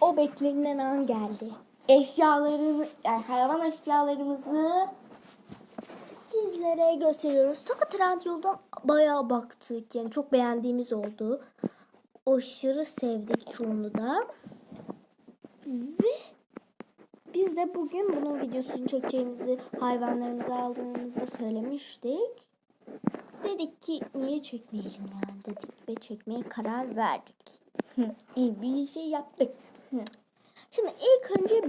o beklenilen an geldi. Eşyalarını, yani hayvan eşyalarımızı Sizlere gösteriyoruz. Toka Trendyol'dan bayağı baktık. Yani çok beğendiğimiz oldu. Aşırı sevdik çoğunu da. Ve biz de bugün bunun videosunu çekeceğimizi hayvanlarımızı aldığımızda söylemiştik. Dedik ki niye çekmeyelim yani dedik ve çekmeye karar verdik. iyi bir şey yaptık. Şimdi ilk önce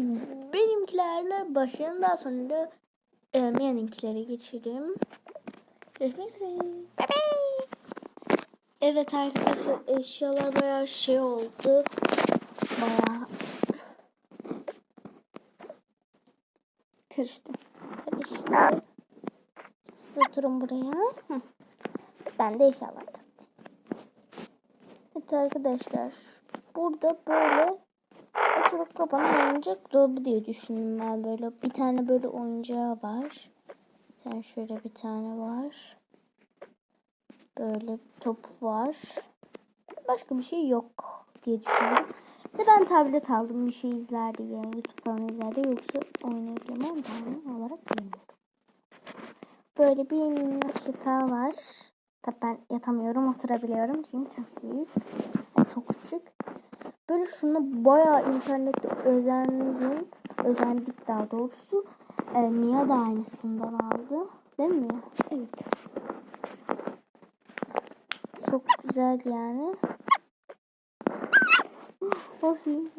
benimkilerle başlayalım. Daha sonra da e, Mia'ninkilere geçelim. Görüşmek üzere. Evet arkadaşlar eşyalar bayağı şey oldu. Bayağı Karıştı. karıştı. Siz oturun buraya. Ben de eşyalar taktım. Evet arkadaşlar burada böyle açılıp kapanan oyuncak dolabı diye düşündüm ben böyle. Bir tane böyle oyuncağı var. Bir tane şöyle bir tane var. Böyle top var. Başka bir şey yok diye düşündüm. De ben tablet aldım bir şey izler diye. Yani YouTube falan izler diye. Yoksa oynayabilemem ben olarak bilmiyorum. Böyle bir minnoş yatağı var. Tabii ben yatamıyorum oturabiliyorum çünkü çok büyük. Yani çok küçük. Böyle şuna bayağı internette özendim. Özendik daha doğrusu. E, Mia da aynısından aldı. Değil mi? Evet. Çok güzel yani. Olsun.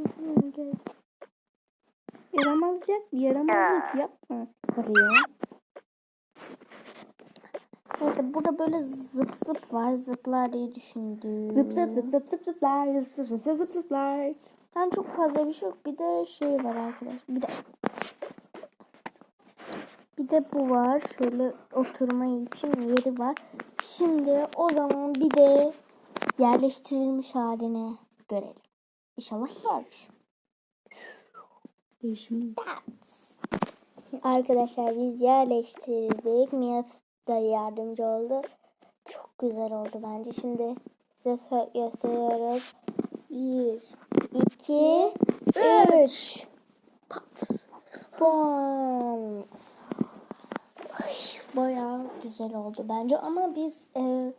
Yaramazlık, yaramazlık yapma oraya. Neyse burada böyle zıp zıp var. Zıplar diye düşündüm. Zıp zıp zıp zıp zıp zıplar, zıp zıp zıp zıp zıplar. Yani çok fazla bir şey yok. Bir de şey var arkadaş. Bir de bir de bu var. Şöyle oturma için yeri var. Şimdi o zaman bir de yerleştirilmiş haline görelim. İnşallah. Değişim. Arkadaşlar biz yerleştirdik. Mia da yardımcı oldu. Çok güzel oldu bence. Şimdi size gösteriyoruz. Bir, iki, üç. Pat. Ay, Bayağı güzel oldu bence ama biz e,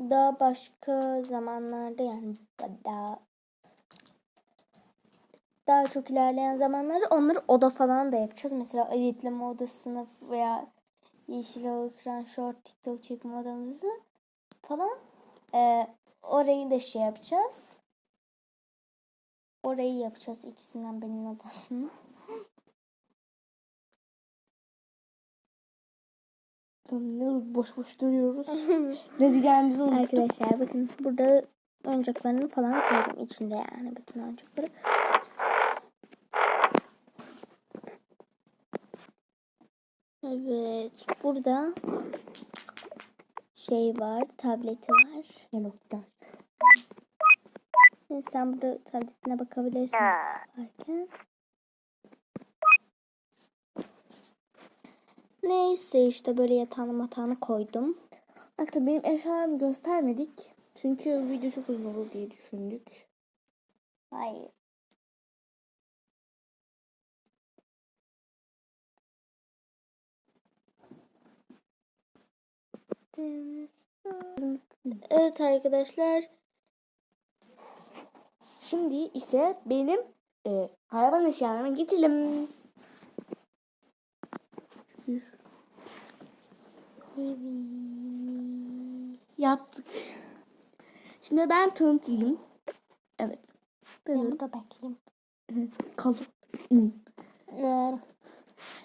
daha başka zamanlarda yani daha daha çok ilerleyen zamanlarda onları oda falan da yapacağız. Mesela editleme odasını veya yeşil ekran short TikTok çekme odamızı falan e, orayı da şey yapacağız. Orayı yapacağız ikisinden birinin odasını. Ne boş boş duruyoruz. ne diyeceğimizi unuttuk. Arkadaşlar bakın burada oyuncaklarını falan koydum içinde yani bütün oyuncakları. Evet burada şey var tableti var. Kitty. Sen burada tabletine bakabilirsin yaparken. Neyse işte böyle yatağını matağını koydum. Arkadaşlar benim eşyalarımı göstermedik. Çünkü video çok uzun olur diye düşündük. Hayır. Evet arkadaşlar. Şimdi ise benim e, hayvan eşyalarıma geçelim. Yaptık. Şimdi ben tanıtayım. Evet. Ben burada bekleyeyim. kalın.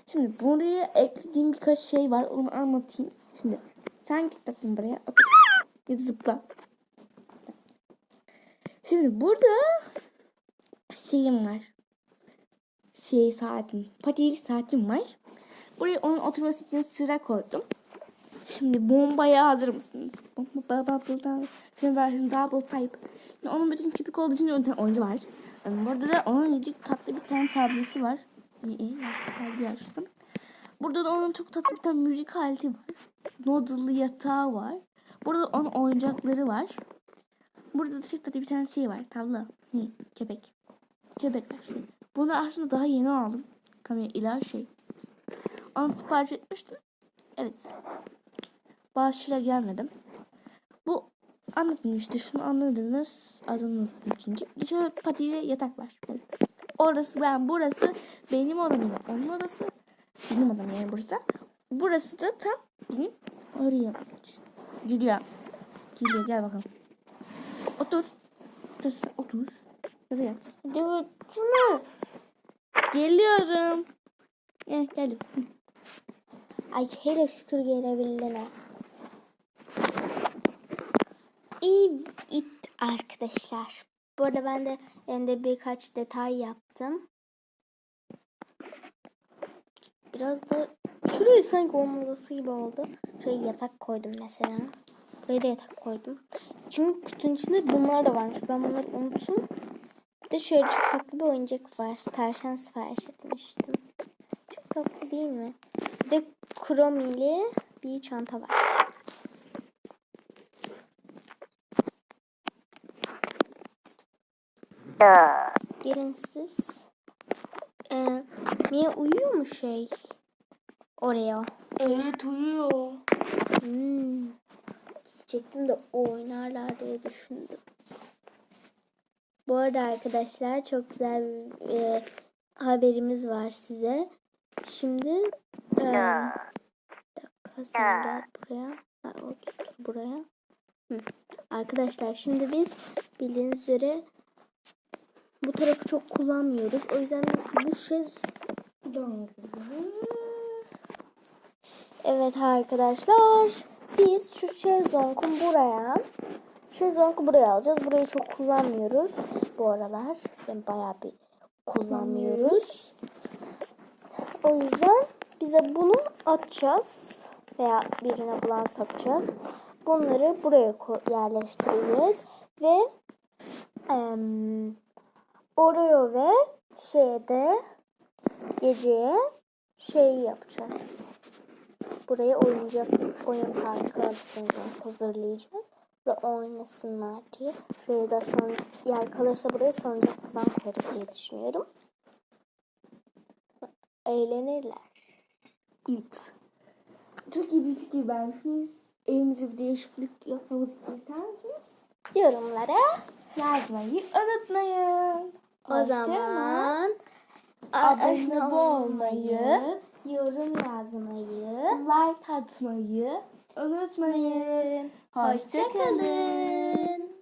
Şimdi buraya eklediğim birkaç şey var. Onu anlatayım. Şimdi sen git bakayım buraya. Otur. Zıpla. Şimdi burada şeyim var. Şey saatim. Patili saatim var. Buraya onun oturması için sıra koydum. Şimdi bombaya hazır mısınız? Bomba bubble'dan şimdi versin double pipe. Şimdi onun bütün tipik olduğu için tane oyuncu var. Yani burada da onun yüzük tatlı bir tane tableti var. İyi iyi. Hadi açtım. Burada da onun çok tatlı bir tane müzik aleti var. Noodle'lı yatağı var. Burada da onun oyuncakları var. burada da çift bir tane şey var. Tavla. Ne? Köpek. Köpek var şu. Bunu aslında daha yeni aldım. Kamera ila şey. Onu sipariş etmiştim. Evet. Bazı gelmedim. Bu anlatılmıştı. Şunu anladınız. Adını unuttum çünkü. Dışarı patiyle yatak var. Evet. Orası ben burası benim odam yani onun odası. Benim odam yani burası. Burası da tam benim oraya. Gülüyor. Gülüyor gel bakalım. Otur. Otur otur. Ya da yat. Götürme. Geliyorum. Gel geldim. Ay hele şükür gelebildiğine. Evet arkadaşlar. Bu arada ben de elinde birkaç detay yaptım. Biraz da şuraya sanki onun odası gibi oldu. Şuraya yatak koydum mesela. Buraya da yatak koydum. Çünkü kutunun içinde bunlar da varmış. Ben bunları unuttum. Bir de şöyle çok tatlı bir oyuncak var. Tavşan sipariş etmiştim. Çok tatlı değil mi? Bir de kromili bir çanta var. Gelin siz. Ee, Mia uyuyor mu şey? Oraya. Evet uyuyor. Hmm. Çektim de oynarlar diye düşündüm. Bu arada arkadaşlar çok güzel bir e, haberimiz var size. Şimdi e, bir dakika sen gel buraya. Ha, otur buraya. Hı. Arkadaşlar şimdi biz bildiğiniz üzere bu tarafı çok kullanmıyoruz. O yüzden biz bu şey Evet arkadaşlar. Biz şu şezlongu buraya şezlongu buraya alacağız. Burayı çok kullanmıyoruz bu aralar. Yani bayağı bir kullanmıyoruz. O yüzden bize bunu atacağız. Veya birine bulan satacağız. Bunları buraya yerleştireceğiz. Ve em, Oreo ve şeyde geceye şey yapacağız buraya oyuncak oyun parkı adını hazırlayacağız. Ve oynasınlar diye. Şuraya da san, yer kalırsa buraya salıncak falan koyarız diye düşünüyorum. Eğlenirler. Evet. Çok iyi bir fikir vermişsiniz. Evimize bir değişiklik yapmamızı ister misiniz? Yorumlara Yazmayı unutmayın. o Hoşça zaman abone olmayı, yorum yazmayı like atmayı unutmayın. Hoşçakalın.